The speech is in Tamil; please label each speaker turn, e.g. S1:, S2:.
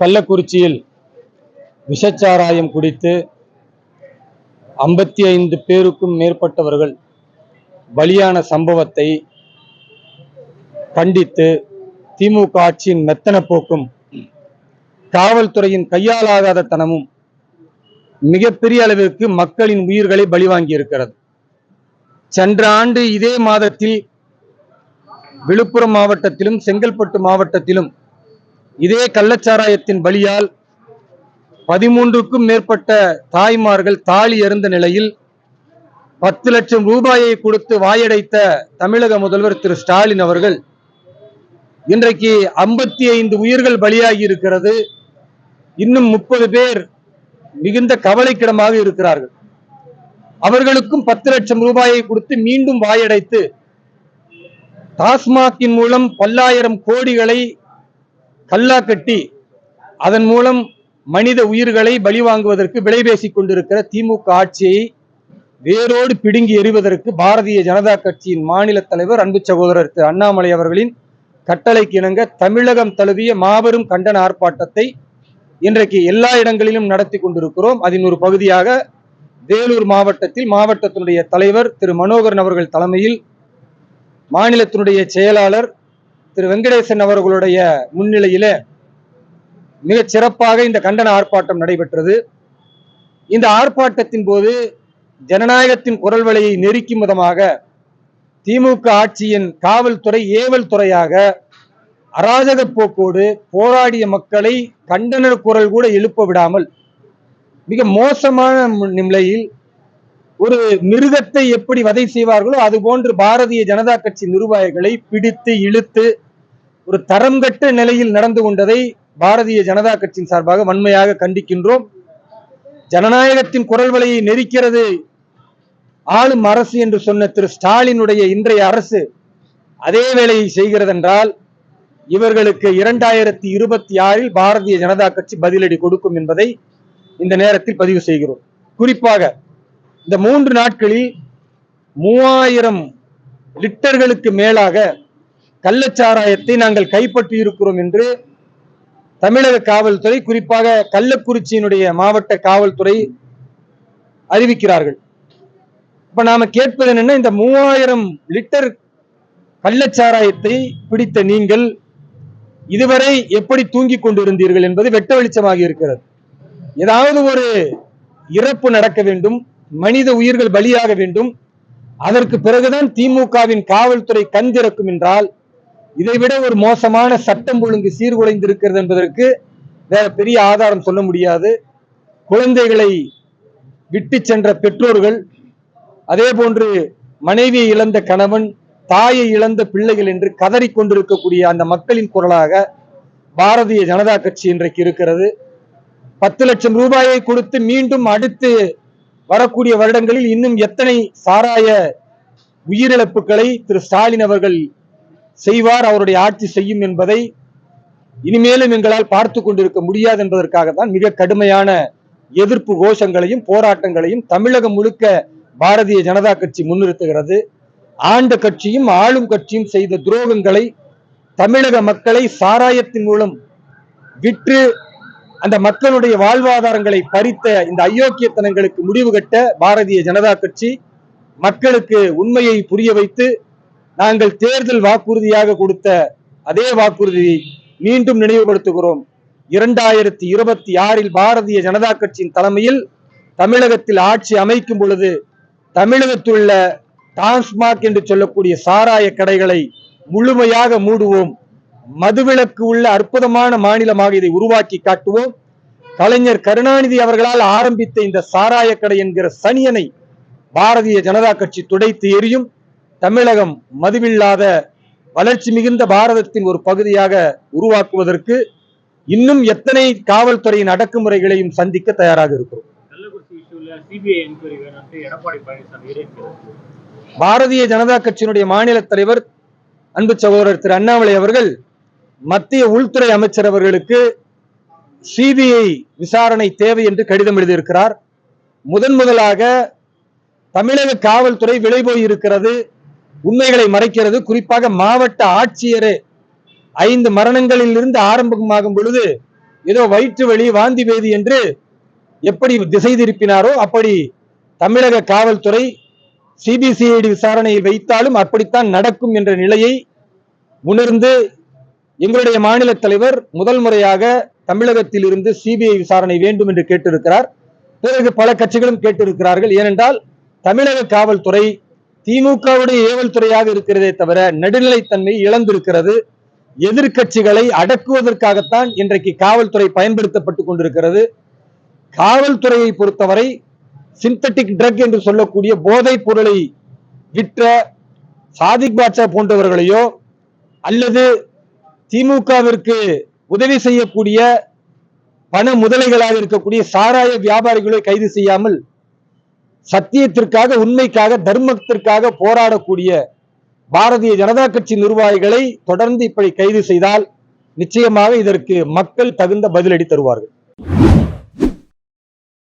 S1: கள்ளக்குறிச்சியில் விஷச்சாராயம் குடித்து ஐம்பத்தி ஐந்து பேருக்கும் மேற்பட்டவர்கள் பலியான சம்பவத்தை கண்டித்து திமுக ஆட்சியின் மெத்தன போக்கும் காவல்துறையின் கையாலாகாத தனமும் மிகப்பெரிய அளவிற்கு மக்களின் உயிர்களை பலிவாங்கி இருக்கிறது சென்ற ஆண்டு இதே மாதத்தில் விழுப்புரம் மாவட்டத்திலும் செங்கல்பட்டு மாவட்டத்திலும் இதே கள்ளச்சாராயத்தின் பலியால் பதிமூன்றுக்கும் மேற்பட்ட தாய்மார்கள் தாலி எறிந்த நிலையில் பத்து லட்சம் ரூபாயை கொடுத்து வாயடைத்த தமிழக முதல்வர் திரு ஸ்டாலின் அவர்கள் இன்றைக்கு ஐம்பத்தி ஐந்து உயிர்கள் பலியாகி இருக்கிறது. இன்னும் முப்பது பேர் மிகுந்த கவலைக்கிடமாக இருக்கிறார்கள். அவர்களுக்கும் பத்து லட்சம் ரூபாயை கொடுத்து மீண்டும் வாயடைத்து டாஸ்மாகின் மூலம் பல்லாயிரம் கோடிகளை கல்லா கட்டி அதன் மூலம் மனித உயிர்களை பலி வாங்குவதற்கு விலை பேசிக் கொண்டிருக்கிற திமுக ஆட்சியை வேரோடு பிடுங்கி எறிவதற்கு பாரதிய ஜனதா கட்சியின் மாநில தலைவர் அன்பு சகோதரர் திரு அண்ணாமலை அவர்களின் கட்டளைக்கு இணங்க தமிழகம் தழுவிய மாபெரும் கண்டன ஆர்ப்பாட்டத்தை இன்றைக்கு எல்லா இடங்களிலும் நடத்தி கொண்டிருக்கிறோம். அதன் ஒரு பகுதியாக வேலூர் மாவட்டத்தில் மாவட்டத்தினுடைய தலைவர் திரு மனோகரன் அவர்கள் தலைமையில் மாநிலத்தினுடைய செயலாளர் திரு வெங்கடேசன் அவர்களுடைய முன்னிலையில மிக சிறப்பாக இந்த கண்டன ஆர்ப்பாட்டம் நடைபெற்றது. இந்த ஆர்ப்பாட்டத்தின் போது ஜனநாயகத்தின் குரல் வலையை நெருக்கும் விதமாக திமுக ஆட்சியின் காவல்துறை ஏவல் துறையாக அராஜக போக்கோடு போராடிய மக்களை கண்டன குரல் கூட எழுப்ப விடாமல் மிக மோசமான நிலையில் ஒரு மிருகத்தை எப்படி வதை செய்வார்களோ அது போன்று பாரதிய ஜனதா கட்சி நிர்வாகிகளை பிடித்து இழுத்து ஒரு தரம் கட்ட நிலையில் நடந்து கொண்டதை பாரதிய ஜனதா கட்சியின் சார்பாக வன்மையாக கண்டிக்கின்றோம். ஜனநாயகத்தின் குரல் வலையை நெரிக்கிறது ஆளும் அரசு என்று சொன்ன திரு ஸ்டாலினுடைய இன்றைய அரசு அதே வேலையை செய்கிறது என்றால் இவர்களுக்கு இரண்டாயிரத்தி இருபத்தி ஆறில் பாரதிய ஜனதா கட்சி பதிலடி கொடுக்கும் என்பதை இந்த நேரத்தில் பதிவு செய்கிறோம். குறிப்பாக இந்த மூன்று நாட்களில் மூவாயிரம் லிட்டர்களுக்கு மேலாக கள்ளச்சாராயத்தை நாங்கள் கைப்பற்றி இருக்கிறோம் என்று தமிழக காவல்துறை குறிப்பாக கள்ளக்குறிச்சியினுடைய மாவட்ட காவல்துறை அறிவிக்கிறார்கள். இப்ப நாம கேட்பது என்னன்னா இந்த மூவாயிரம் லிட்டர் கள்ளச்சாராயத்தை பிடித்த நீங்கள் இதுவரை எப்படி தூங்கிக் கொண்டிருந்தீர்கள் என்பது வெட்ட வெளிச்சமாக இருக்கிறது. ஏதாவது ஒரு இறப்பு நடக்க வேண்டும். மனித உயிர்கள் பலியாக வேண்டும். அதற்கு பிறகுதான் திமுகவின் காவல்துறை கண் திறக்கும் என்றால் இதைவிட ஒரு மோசமான சட்டம் ஒழுங்கு சீர்குலைந்திருக்கிறது என்பதற்கு வேற பெரிய ஆதாரம் சொல்ல முடியாது. குழந்தைகளை விட்டு சென்ற பெற்றோர்கள் அதே போன்று மனைவியை இழந்த கணவன் தாயை இழந்த பிள்ளைகள் என்று கதறிக் கொண்டிருக்கக்கூடிய அந்த மக்களின் குரலாக பாரதிய ஜனதா கட்சி இன்றைக்கு இருக்கிறது. பத்து லட்சம் ரூபாயை கொடுத்து மீண்டும் அடுத்து வரக்கூடிய வருடங்களில் இன்னும் எத்தனை சாராய உயிரிழப்புகளை திரு ஸ்டாலின் அவர்கள் செய்வார் அவருடைய ஆட்சி செய்யும் என்பதை இனிமேலும் எங்களால் பார்த்து கொண்டிருக்க முடியாது என்பதற்காக தான் மிக கடுமையான எதிர்ப்பு கோஷங்களையும் போராட்டங்களையும் தமிழகம் முழுக்க பாரதிய ஜனதா கட்சி முன்னிறுத்துகிறது. ஆண்ட கட்சியும் ஆளும் கட்சியும் செய்த துரோகங்களை தமிழக மக்களை சாராயத்தின் மூலம் விற்று அந்த மக்களுடைய வாழ்வாதாரங்களை பறித்த இந்த அயோக்கியத்தனங்களுக்கு முடிவு கட்ட பாரதிய ஜனதா கட்சி மக்களுக்கு உண்மையை புரிய வைத்து நாங்கள் தேர்தல் வாக்குறுதியாக கொடுத்த அதே வாக்குறுதியை மீண்டும் நினைவுபடுத்துகிறோம். இரண்டாயிரத்தி இருபத்தி ஆறில் பாரதிய ஜனதா கட்சியின் தலைமையில் தமிழகத்தில் ஆட்சி அமைக்கும் பொழுது தமிழகத்தில் உள்ள என்று சொல்லக்கூடிய சாராய கடைகளை முழுமையாக மூடுவோம். மதுவிலக்கு உள்ள அற்புதமான மாநிலமாக இதை உருவாக்கி காட்டுவோம். கலைஞர் கருணாநிதி அவர்களால் ஆரம்பித்த இந்த சாராய கடை என்கிற சனியனை பாரதிய ஜனதா கட்சி துடைத்து எரியும். தமிழகம் மதுவில்லாத வளர்ச்சி மிகுந்த பாரதத்தின் ஒரு பகுதியாக உருவாக்குவதற்கு இன்னும் எத்தனை காவல்துறையின் அடக்குமுறைகளையும் சந்திக்க தயாராக இருக்கிறோம். பாரதிய ஜனதா கட்சியினுடைய மாநில தலைவர் அன்பு சகோதரர் திரு அண்ணாமலை அவர்கள் மத்திய உள்துறை அமைச்சர் அவர்களுக்கு சிபிஐ விசாரணை தேவை என்று கடிதம் எழுதியிருக்கிறார். முதன் முதலாக தமிழக காவல்துறை விலை போய் இருக்கிறது உண்மைகளை மறைக்கிறது. குறிப்பாக மாவட்ட ஆட்சியரே ஐந்து மரணங்களில் இருந்து ஆரம்பமாகும் பொழுது ஏதோ வயிற்று வலி வாந்தி பேதி என்று எப்படி திசை திருப்பினாரோ அப்படி தமிழக காவல்துறை சிபிசிஐடி விசாரணையில் வைத்தாலும் அப்படித்தான் நடக்கும் என்ற நிலையை உணர்ந்து எங்களுடைய மாநில தலைவர் முதல் முறையாக தமிழகத்தில் இருந்து சிபிஐ விசாரணை வேண்டும் என்று கேட்டிருக்கிறார். பிறகு பல கட்சிகளும் கேட்டிருக்கிறார்கள். ஏனென்றால் தமிழக காவல்துறை திமுகவுடைய ஏவல் துறையாக இருக்கிறதே தவிர நடுநிலைத்தன்மை இழந்திருக்கிறது. எதிர்க்கட்சிகளை அடக்குவதற்காகத்தான் இன்றைக்கு காவல்துறை பயன்படுத்தப்பட்டுக் கொண்டிருக்கிறது. காவல்துறையை பொறுத்தவரை சிந்தட்டிக் ட்ரக் என்று சொல்லக்கூடிய போதைப் பொருளை விற்ற சாதிக் பாட்சா போன்றவர்களையோ அல்லது திமுகவிற்கு உதவி செய்யக்கூடிய பண முதலைகளாக இருக்கக்கூடிய சாராய வியாபாரிகளை கைது செய்யாமல் சத்தியத்திற்காக உண்மைக்காக தர்மத்திற்காக போராடக்கூடிய பாரதிய ஜனதா கட்சி நிர்வாகிகளை தொடர்ந்து இப்படி கைது செய்தால் நிச்சயமாக இதற்கு மக்கள் தகுந்த பதிலடி தருவார்கள்.